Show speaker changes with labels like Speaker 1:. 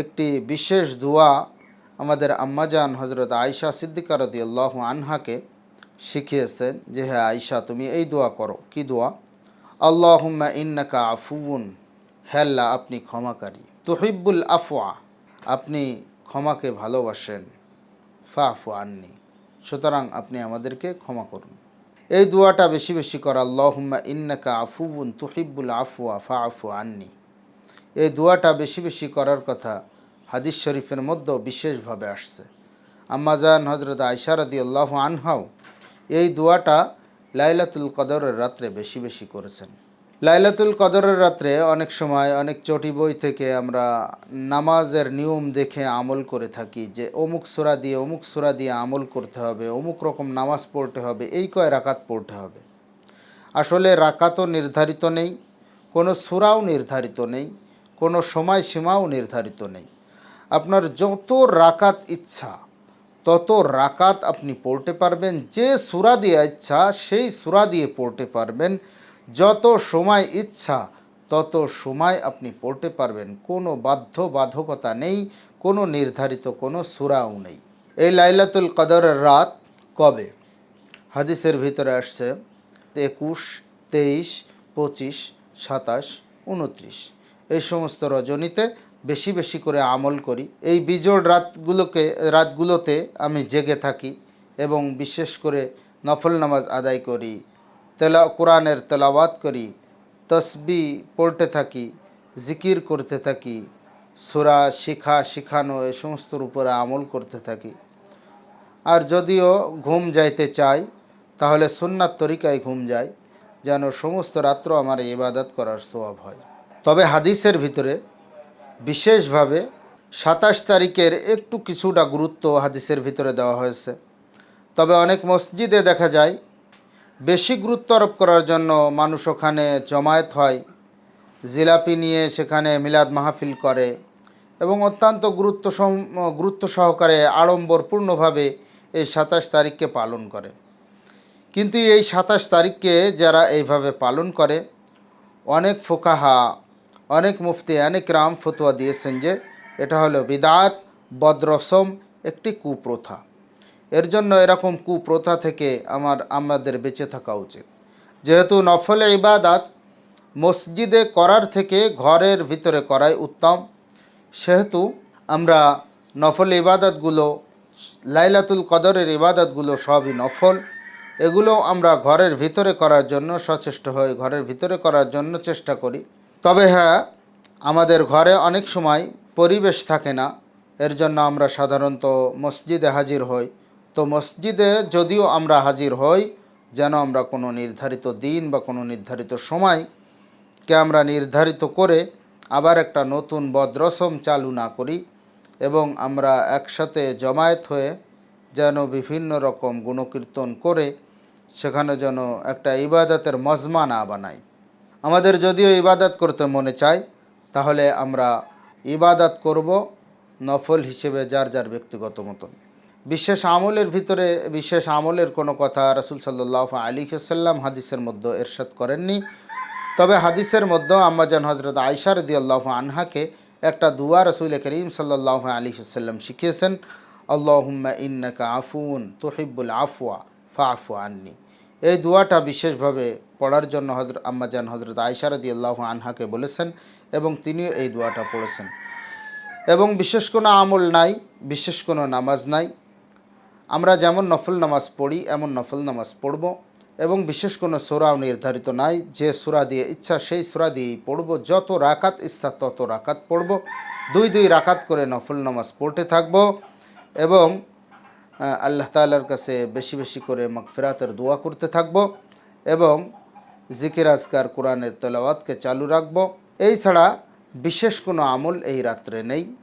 Speaker 1: একটি বিশেষ দোয়া আমাদের আম্মাজান হজরত আয়সা সিদ্দিকা রদি আল্লাহ আনহাকে শিখিয়েছেন যে হ্যাঁ আয়সা তুমি এই দোয়া করো। কি দোয়া? আল্লাহুম্মা ইন্নাকা আফুউন, হেল্লা, আপনি ক্ষমাকারী। তুহিব্বুল আফওয়া, আপনি ক্ষমাকে ভালোবাসেন। ফা আফু আননি, সুতরাং আপনি আমাদেরকে ক্ষমা করুন। এই দোয়াটা বেশি বেশি করা, আল্লাহুম্মা ইন্নাকা আফুউন, তুহিব্বুল আফওয়া ফা আফু আননি। এই দোয়াটা বেশি বেশি করার কথা হাদিস শরীফের মধ্যেও বিশেষভাবে আসছে। আম্মাজান হজরত আয়সারদি আল্লাহ আনহাও এই দোয়াটা লাইলাতুল কদরের রাত্রে বেশি বেশি করেছেন। লাইলাতুল কদরের রাত্রে অনেক সময় অনেক চটি বই থেকে আমরা নামাজের নিয়ম দেখে আমল করে থাকি যে অমুক সুরা দিয়ে অমুক সুরা দিয়ে আমল করতে হবে, অমুক রকম নামাজ পড়তে হবে, এই কয় রাকাত পড়তে হবে। আসলে রাকাতও নির্ধারিত নেই, কোনো সুরাও নির্ধারিত নেই কোনো সময়সীমাও নির্ধারিত নেই। আপনার যত রাকাত ইচ্ছা, তত রাকাত আপনি পড়তে পারবেন। যে সুরা দিয়ে ইচ্ছা, সেই সুরা দিয়ে পড়তে পারবেন। যত সময় ইচ্ছা, তত সময় আপনি পড়তে পারবেন। কোনো বাধ্য বাধকতা নেই, কোনো নির্ধারিত কোনো সুরাও নেই। এই লাইলাতুল কদরের রাত কবে? হাদিসের ভিতরে আসছে একুশ, তেইশ, পঁচিশ, সাতাশ, উনত্রিশ। এই সমস্ত রজনীতে বেশি বেশি করে আমল করি। এই বিজোড় রাতগুলোকে, রাতগুলোতে আমি জেগে থাকি এবং বিশেষ করে নফল নামাজ আদায় করি, তেলা, কোরআনের তেলাওয়াত করি, তসবি পড়তে থাকি, জিকির করতে থাকি, সুরা, শিখা শিখানো এ সমস্তর উপরে আমল করতে থাকি। আর যদিও ঘুম যাইতে চাই, তাহলে সুন্নাত তরিকায় ঘুম যায় যেন সমস্ত রাত্র আমার ইবাদত করার স্বভাব হয়। তবে হাদিসের ভিতরে বিশেষভাবে সাতাশ তারিখের একটু কিছুটা গুরুত্ব হাদিসের ভিতরে দেওয়া হয়েছে। তবে অনেক মসজিদে দেখা যায়, বেশি গুরুত্ব আরোপ করার জন্য মানুষ ওখানে জমায়েত হয়, জিলাপি নিয়ে সেখানে মিলাদ মাহফিল করে এবং অত্যন্ত গুরুত্ব গুরুত্ব সহকারে আড়ম্বরপূর্ণভাবে এই সাতাশ তারিখকে পালন করে। কিন্তু এই সাতাশ তারিখকে যারা এইভাবে পালন করে, অনেক ফোকাহা অনেক মুফতি, অনেক রাম ফতোয়া দিয়েছেন যে এটা হলো বিদাত, বদরসম, একটি কুপ্রথা। এর জন্য এরকম কুপ্রথা থেকে আমার, আমাদের বেঁচে থাকা উচিত। যেহেতু নফলে ইবাদাত, মসজিদে করার থেকে ঘরের ভিতরে করাই উত্তম। সেহেতু আমরা নফল ইবাদতগুলো, লাইলাতুল কদরের ইবাদতগুলো সবই নফল। এগুলো আমরা ঘরের ভিতরে করার জন্য সচেষ্ট হই ঘরের ভিতরে করার জন্য চেষ্টা করি। তবে হ্যাঁ আমাদের ঘরে অনেক সময় পরিবেশ থাকে না। এর জন্য আমরা সাধারণত মসজিদে হাজির হই। তো মসজিদে যদিও আমরা হাজির হই, যেন আমরা কোনো নির্ধারিত দিন বা কোনো নির্ধারিত সময়কে আমরা নির্ধারিত করে আবার একটা নতুন বদ্রসম চালু না করি এবং আমরা একসাথে জমায়েত হয়ে যেন বিভিন্ন রকম গুণকীর্তন করে সেখানে যেন একটা ইবাদতের মজমা না বানাই। আমাদের যদিও ইবাদত করতে মনে চায়, তাহলে আমরা ইবাদত করব নফল হিসেবে যার যার ব্যক্তিগত মতন। বিশেষ আমলের ভিতরে, বিশেষ আমলের কোনো কথা রাসুল সাল্লাহ আলী সাল্লাম হাদিসের মধ্যে এরশাদ করেননি। তবে হাদিসের মধ্যে আম্মাজান হজরত আয়সা রদি আল্লাহ আনহাকে একটা দুয়া রসুল করিম সাল্লাহ আলী সাল্লাম শিখিয়েছেন, আল্লাহুম্মা ইন্নাকা আফুন তুহিব্বুল আফওয়া ফা আফু আননি। এই দুয়াটা বিশেষভাবে পড়ার জন্য হজরত আম্মাজান হজরত আয়সা রদি আল্লাহ আনহাকে বলেছেন এবং তিনিও এই দুয়াটা পড়েছেন। এবং বিশেষ কোনো আমল নাই, বিশেষ কোনো নামাজ নাই। আমরা যেমন নফল নামাজ পড়ি, এমন নফল নামাজ পড়ব। এবং বিশেষ কোনো সোরাও নির্ধারিত নাই, যে সুরা দিয়ে ইচ্ছা সেই সুরা দিয়েই পড়ব। যত রাকাত ইচ্ছা তত রাকাত পড়ব। দুই দুই রাকাত করে নফল নামাজ পড়তে থাকব। এবং আল্লাহ তালার কাছে বেশি বেশি করে মগফিরাতের দোয়া করতে থাকব এবং জিকির আজকার কোরআনের তলাওয়াতকে চালু রাখব। এই ছাড়া বিশেষ কোনো আমল এই রাত্রে নেই।